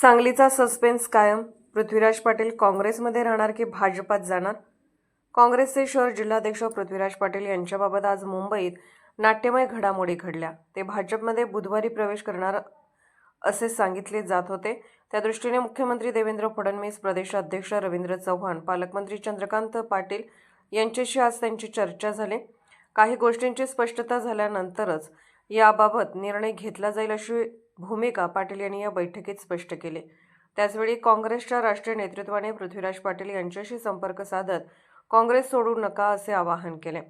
सांगलीचा सस्पेन्स कायम. पृथ्वीराज पाटील काँग्रेसमध्ये राहणार की भाजपात जाणार? काँग्रेसचे शहर जिल्हाध्यक्ष पृथ्वीराज पाटील यांच्याबाबत आज मुंबईत नाट्यमय घडामोडी घडल्या. ते भाजपमध्ये बुधवारी प्रवेश करणार असे सांगितले जात होते. त्या दृष्टीने मुख्यमंत्री देवेंद्र फडणवीस प्रदेशाध्यक्ष रवींद्र चव्हाण पालकमंत्री चंद्रकांत पाटील यांच्याशी आज त्यांची चर्चा झाली. काही गोष्टींची स्पष्टता झाल्यानंतरच याबाबत निर्णय घेतला जाईल अशी भूमिका पाटील यांनी या बैठकीत स्पष्ट केली. त्याचवेळी काँग्रेसच्या राष्ट्रीय नेतृत्वाने पृथ्वीराज पाटील यांच्याशी संपर्क साधत काँग्रेस सोडू नका असे आवाहन केले.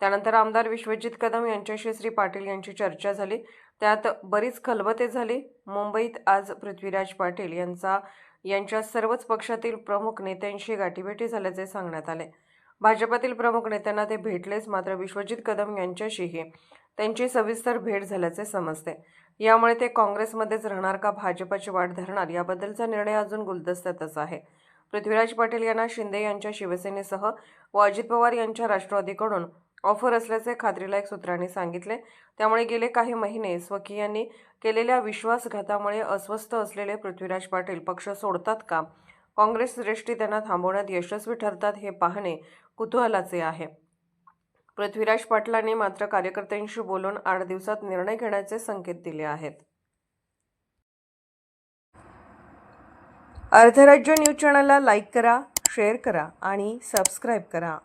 त्यानंतर आमदार विश्वजित कदम यांच्याशी श्री पाटील यांची चर्चा झाली. त्यात बरीच खलबते झाली. मुंबईत आज पृथ्वीराज पाटील यांचा यांच्या सर्वच पक्षातील प्रमुख नेत्यांशी गाठीभेटी झाल्याचे सांगण्यात आले. भाजपातील प्रमुख नेत्यांना ते भेटलेच मात्र विश्वजित कदम यांच्याशीही त्यांची सविस्तर भेट झाल्याचे समजते. यामुळे ते काँग्रेसमध्येच राहणार का भाजपाची वाट धरणार याबद्दलचा निर्णय अजून गुलदस्त्यातच आहे. पृथ्वीराज पाटील यांना शिंदे यांच्या शिवसेनेसह व अजित पवार यांच्या राष्ट्रवादीकडून ऑफर असल्याचे खात्रीलायक सूत्रांनी सांगितले. त्यामुळे गेले काही महिने स्वकीयांनी केलेल्या विश्वासघातामुळे अस्वस्थ असलेले पृथ्वीराज पाटील पक्ष सोडतात का? काँग्रेस श्रेष्ठी त्यांना थांबवण्यात यशस्वी ठरतात हे पाहणे कुतूहलाचे आहे. पृथ्वीराज पाटलांनी मात्र कार्यकर्त्यांशी बोलून आठ दिवसात निर्णय घेण्याचे संकेत दिले आहेत. अर्धराज्य न्यूज चॅनलला लाईक करा शेअर करा आणि सबस्क्राईब करा.